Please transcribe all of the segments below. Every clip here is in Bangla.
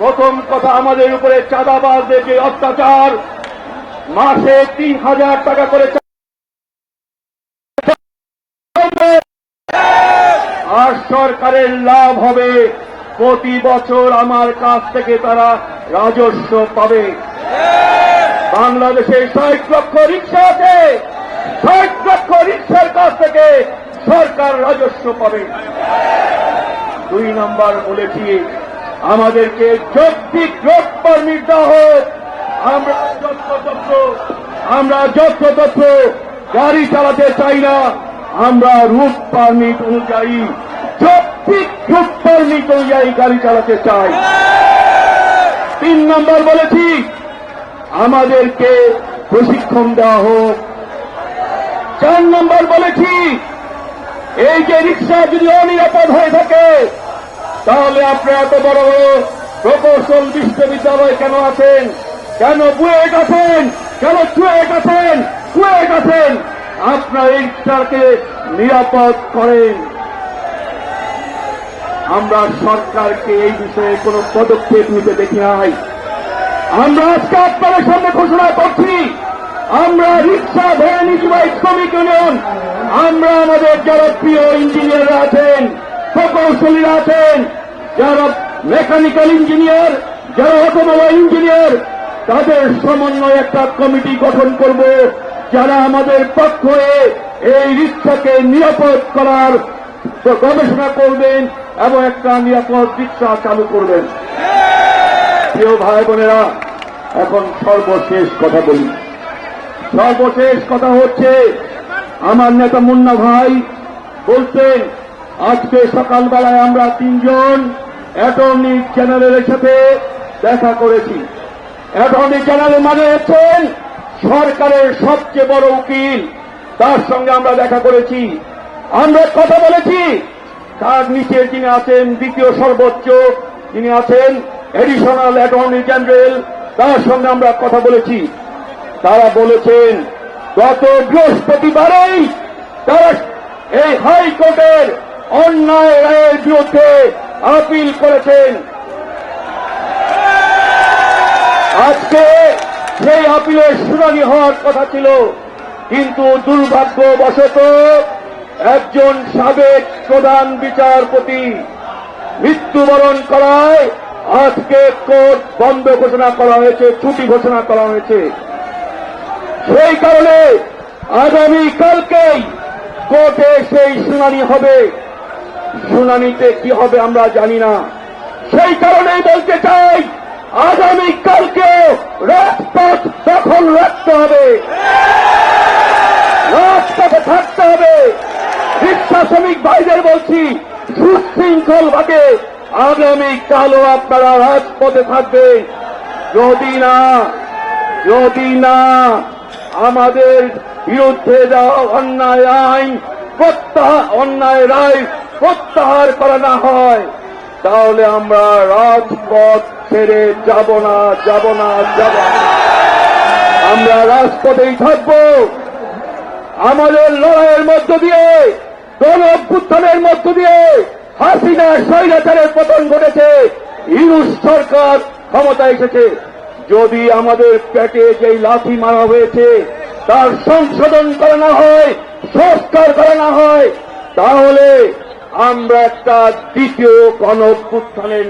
প্রথম কথা আমাদের উপরে চাঁদাবাজদের যে অত্যাচার। মাসে তিন হাজার টাকা করে আর সরকারের লাভ হবে। প্রতি বছর আমার কাছ থেকে তারা রাজস্ব পাবে। বাংলাদেশে ষাট লক্ষ রিক্সা আছে। ষাট লক্ষ রিক্সার কাছ থেকে সরকার রাজস্ব পাবে। দুই নাম্বার বলেছি আমাদেরকে যৌক্তিক রোগ পারমিট হোক আমরা যত্রতত্র আমরা যত্রতত্র গাড়ি চালাতে চাই না। আমরা রুট পারমিট অনুযায়ী, যৌক্তিক রুট পারমিট অনুযায়ী গাড়ি চালাতে চাই। তিন নম্বর বলেছি, আমাদেরকে প্রশিক্ষণ দেওয়া হোক। চার নম্বর বলেছি, এই যে রিক্সা যদি অনিরাপদ হয়ে থাকে তাহলে আপনারা এত বড় বড় প্রকৌশল বিশ্ববিদ্যালয় কেন আছেন? কেন বুয়েট আছেন? কেন চুয়েট আছেন? কুয়েট আছেন? আপনার রিক্সাকে নিরাপদ করেন। আমরা সরকারকে এই বিষয়ে কোনো পদক্ষেপ নিতে দেখি নাই। আমরা আজকে আপনাদের সামনে ঘোষণা করছি, আমরা রিক্সা ভ্যান ইসমাই শ্রমিক ইউনিয়ন, আমরা আমাদের যারা প্রিয় ইঞ্জিনিয়াররা আছেন, প্রকৌশলীরা আছেন যারা মেকানিক্যাল ইঞ্জিনিয়ার, যারা অটোমোবাইল ইঞ্জিনিয়ার, তাদের সমন্বয়ে একটা কমিটি গঠন করব, যারা আমাদের পক্ষ হয়ে এই রিক্সাকে নিরাপদ করার গবেষণা করবেন এবং একটা নিরাপদ রিক্সা চালু করবেন। প্রিয় ভাই বোনেরা, এখন সর্বশেষ কথা বলি। সর্বশেষ কথা হচ্ছে, আমার নেতা মুন্না ভাই বলতেন, আজকে সকালবেলায় আমরা তিনজন অ্যাটর্নি জেনারেলের সাথে দেখা করেছি। অ্যাটর্নি জেনারেল মানে হচ্ছেন সরকারের সবচেয়ে বড় উকিল। তার সঙ্গে আমরা দেখা করেছি। আমরা কথা বলেছি। তার নিচে যিনি আছেন দ্বিতীয় সর্বোচ্চ, যিনি আছেন এডিশনাল অ্যাটর্নি জেনারেল তার সঙ্গে আমরা কথা বলেছি। তারা বলেছেন, গত বৃহস্পতিবারেই তারা এই হাইকোর্টের অন্যায় রায়ের বিরুদ্ধে আপিল করেছেন। আজকে সেই আপিলের শুনানি হওয়ার কথা ছিল, কিন্তু দুর্ভাগ্যবশত একজন সাবেক প্রধান বিচারপতি মৃত্যুবরণ করায় আজকে কোর্ট বন্ধ ঘোষণা করা হয়েছে, ছুটি ঘোষণা করা হয়েছে। সেই কারণে আগামী কালকেই কোর্টে সেই শুনানি হবে। শুনানিতে কি হবে আমরা জানি না। সেই কারণেই বলতে চাই, আগামী কালকে রাজপথ দখল রাখতে হবে। রাজপথে থাকতে হবে। রিক্সা শ্রমিক ভাইদের বলছি, সুশৃঙ্খল ভাবে আগামী কালও আপনারা রাজপথে থাকবেন। যদি না যদি না আমাদের বিরুদ্ধে দেওয়া অন্যায় আইন প্রত্যাহার অন্যায় রায় প্রত্যাহার করা না হয়, তাহলে আমরা রাজপথ ছেড়ে যাব না যাব না যাব না। আমরা রাজপথেই থাকব। আমাদের লড়াইয়ের মধ্য দিয়ে গণ অভ্যুত্থানের মধ্য দিয়ে হাসিনা স্বৈরাচারের পতন ঘটেছে। ইউনুস সরকার ক্ষমতা এসেছে। যদি আমাদের পেটে যেই লাথি মারা হয়েছে, তার সংশোধন করা না হয়, সংস্কার করা না হয়, তাহলে আমরা একটা দ্বিতীয় গণ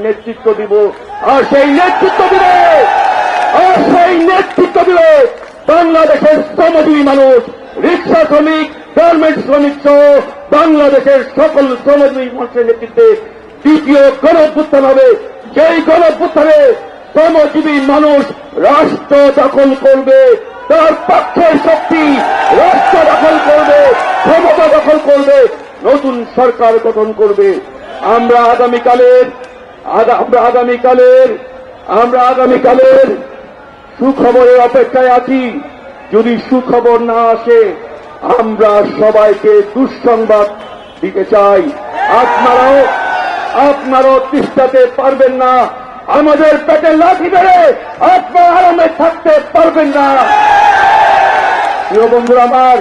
নেতৃত্ব দিব। আর সেই নেতৃত্ব দিবে। আর সেই নেতৃত্ব দিবে বাংলাদেশের শ্রমজীবী মানুষ, রিক্সা শ্রমিক, গার্মেন্ট শ্রমিক সহ বাংলাদেশের সকল শ্রমজীবী মানুষের নেতৃত্বে দ্বিতীয় গণ হবে। সেই গণ শ্রমজীবী মানুষ রাষ্ট্র দখল করবে, তার পক্ষের শক্তি রাষ্ট্র দখল করবে, ক্ষমতা দখল করবে নতুন সরকার গঠন করবে। আমরা আগামীকালের আমরা আগামীকালের আমরা আগামীকালের সুখবরের অপেক্ষায় আছি। যদি সুখবর না আসে, আমরা সবাইকে দুঃসংবাদ দিতে চাই। আপনারাও আপনারাও তিষ্ঠাতে পারবেন না। আমাদের পেটে লাঠি বেড়ে আপনারা আরামে থাকতে পারবেন না। বন্ধুরা আমার